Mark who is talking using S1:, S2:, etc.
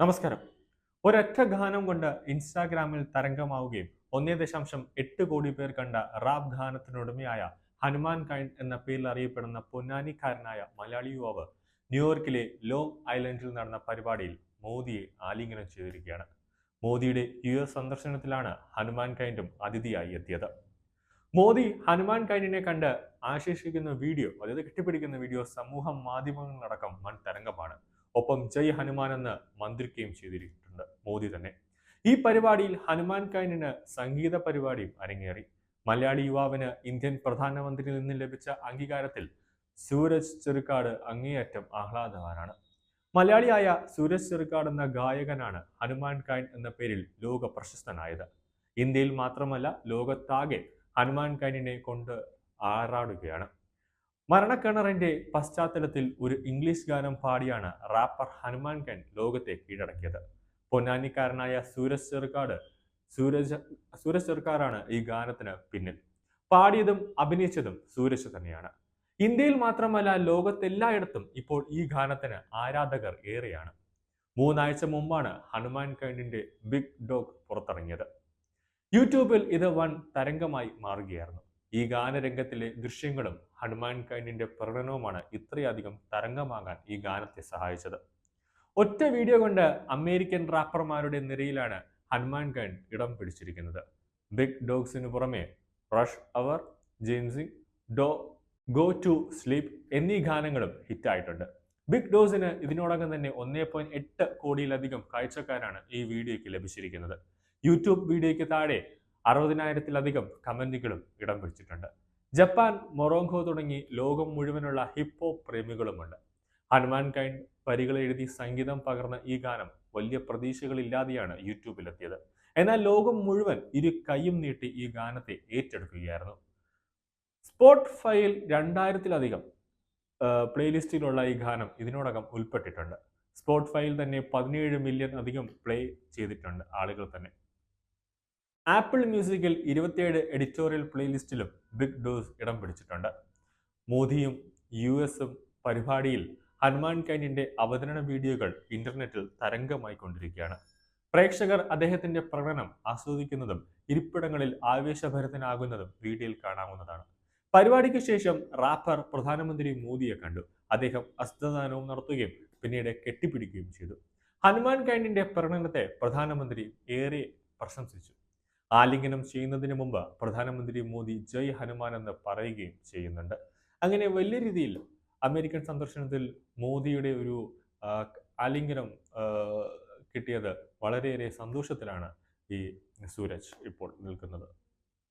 S1: നമസ്കാരം. ഒരൊറ്റ ഗാനം കൊണ്ട് ഇൻസ്റ്റാഗ്രാമിൽ തരംഗമാവുകയും ഒന്നേ ദശാംശം എട്ട് കോടി പേർ കണ്ട റാപ്പ് ഗാനത്തിനുടമയായ ഹനുമാൻ കൈൻ എന്ന പേരിൽ അറിയപ്പെടുന്ന പൊന്നാനിക്കാരനായ മലയാളി യുവാവ് ന്യൂയോർക്കിലെ ലോങ് ഐലൻഡിൽ നടന്ന പരിപാടിയിൽ മോദിയെ ആലിംഗനം ചെയ്തിരിക്കുകയാണ്. മോദിയുടെ യു എസ് സന്ദർശനത്തിലാണ് ഹനുമാൻ കൈൻഡും അതിഥിയായി എത്തിയത്. മോദി ഹനുമാൻ കൈനിനെ കണ്ട് ആശേഷിക്കുന്ന വീഡിയോ അതായത് കെട്ടിപ്പിടിക്കുന്ന വീഡിയോ സമൂഹ മാധ്യമങ്ങളിലടക്കം വൻ തരംഗമാണ്. ഒപ്പം ജയ് ഹനുമാൻ എന്ന് മന്ത്രിക്കുകയും ചെയ്തിട്ടുണ്ട്. മോദി തന്നെ. ഈ പരിപാടിയിൽ ഹനുമാൻ കൈനിന് സംഗീത പരിപാടിയും അരങ്ങേറി. മലയാളി യുവാവിന് ഇന്ത്യൻ പ്രധാനമന്ത്രിയിൽ നിന്ന് ലഭിച്ച അംഗീകാരത്തിൽ സൂരജ് ചെറുക്കാട് അങ്ങേയറ്റം ആഹ്ലാദവാനാണ്. മലയാളിയായ സൂരജ് ചെറുക്കാട് എന്ന ഗായകനാണ് ഹനുമാൻ കൈൻ എന്ന പേരിൽ ലോക പ്രശസ്തനായത് ഇന്ത്യയിൽ മാത്രമല്ല ലോകത്താകെ ഹനുമാൻ കൈനിനെ കൊണ്ട് ആറാടുകയാണ്. മരണക്കിണറിന്റെ പശ്ചാത്തലത്തിൽ ഒരു ഇംഗ്ലീഷ് ഗാനം പാടിയാണ് റാപ്പർ ഹനുമാൻ ഖാൻ ലോകത്തെ കീഴടക്കിയത്. പൊന്നാനിക്കാരനായ സൂരജ് ചെറുക്കാട് സൂരജ് സൂരജ് ചെറുക്കാറാണ് ഈ ഗാനത്തിന് പിന്നിൽ. പാടിയതും അഭിനയിച്ചതും സൂരജ് തന്നെയാണ്. ഇന്ത്യയിൽ മാത്രമല്ല ലോകത്തെല്ലായിടത്തും ഇപ്പോൾ ഈ ഗാനത്തിന് ആരാധകർ ഏറെയാണ്. മൂന്നാഴ്ച മുമ്പാണ് ഹനുമാൻ കൈൻഡിന്റെ ബിഗ് ഡോഗ് പുറത്തിറങ്ങിയത്. യൂട്യൂബിൽ ഇത് വൺ തരംഗമായി മാറുകയായിരുന്നു. ഈ ഗാനരംഗത്തിലെ ദൃശ്യങ്ങളും ഹനുമാൻ കൈനിന്റെ പ്രകടനവുമാണ് ഇത്രയധികം തരംഗമാകാൻ ഈ ഗാനത്തെ സഹായിച്ചത്. ഒറ്റ വീഡിയോ കൊണ്ട് അമേരിക്കൻ റാപ്പർമാരുടെ നിരയിലാണ് ഹനുമാൻ കൈൻ ഇടം പിടിച്ചിരിക്കുന്നത്. ബിഗ് ഡോഗ്സിന് പുറമെ റഷ് അവർ ജെയിംസിംഗ് ഡോ ഗോ ടു സ്ലീപ്പ് എന്നീ ഗാനങ്ങളും ഹിറ്റായിട്ടുണ്ട്. ബിഗ് ഡോസിന് ഇതിനോടകം തന്നെ ഒന്നേ പോയിന്റ് എട്ട് കോടിയിലധികം കാഴ്ചക്കാരാണ് ഈ വീഡിയോയ്ക്ക് ലഭിച്ചിരിക്കുന്നത്. യൂട്യൂബ് വീഡിയോയ്ക്ക് താഴെ അറുപതിനായിരത്തിലധികം കമന്റുകളും ഇടം പിടിച്ചിട്ടുണ്ട്. ജപ്പാൻ മൊറോങ്കോ തുടങ്ങി ലോകം മുഴുവനുള്ള ഹിപ്പ് ഹോപ്പ് പ്രേമികളുമുണ്ട്. ഹനുമാൻ കൈൻഡ് വരികൾ എഴുതി സംഗീതം പകർന്ന ഈ ഗാനം വലിയ പ്രതീക്ഷകളില്ലാതെയാണ് യൂട്യൂബിലെത്തിയത്. എന്നാൽ ലോകം മുഴുവൻ ഇരു കൈയും നീട്ടി ഈ ഗാനത്തെ ഏറ്റെടുക്കുകയായിരുന്നു. സ്പോട്ടിഫൈയിൽ രണ്ടായിരത്തിലധികം പ്ലേലിസ്റ്റിലുള്ള ഈ ഗാനം ഇതിനോടകം ഉൾപ്പെട്ടിട്ടുണ്ട്. സ്പോട്ടിഫൈയിൽ തന്നെ പതിനേഴ് മില്യൺ അധികം പ്ലേ ചെയ്തിട്ടുണ്ട് ആളുകൾ തന്നെ. ആപ്പിൾ മ്യൂസിക്കിൽ ഇരുപത്തിയേഴ് എഡിറ്റോറിയൽ പ്ലേലിസ്റ്റിലും ബിഗ് ഡോസ് ഇടം പിടിച്ചിട്ടുണ്ട്. മോദിയും യു എസും പരിപാടിയിൽ ഹനുമാൻ കൈനിന്റെ അവതരണ വീഡിയോകൾ ഇന്റർനെറ്റിൽ തരംഗമായി കൊണ്ടിരിക്കുകയാണ് പ്രേക്ഷകർ അദ്ദേഹത്തിന്റെ പ്രകടനം ആസ്വദിക്കുന്നതും ഇരിപ്പിടങ്ങളിൽ ആവേശഭരിതനാകുന്നതും വീഡിയോയിൽ കാണാവുന്നതാണ്. പരിപാടിക്ക് ശേഷം റാപ്പർ പ്രധാനമന്ത്രി മോദിയെ കണ്ടു. അദ്ദേഹം ഹസ്തദാനവും നടത്തുകയും പിന്നീട് കെട്ടിപ്പിടിക്കുകയും ചെയ്തു. ഹനുമാൻ കൈനിന്റെ പ്രകടനത്തെ പ്രധാനമന്ത്രി ഏറെ പ്രശംസിച്ചു. ആലിംഗനം ചെയ്യുന്നതിന് മുമ്പ് പ്രധാനമന്ത്രി മോദി ജയ് ഹനുമാൻ എന്ന് പറയുകയും ചെയ്യുന്നുണ്ട്. അങ്ങനെ വലിയ രീതിയിൽ അമേരിക്കൻ സന്ദർശനത്തിൽ മോദിയുടെ ഒരു ആലിംഗനം കിട്ടിയത് വളരെയേറെ സന്തോഷത്തിലാണ് ഈ സൂരജ് ഇപ്പോൾ നിൽക്കുന്നത്.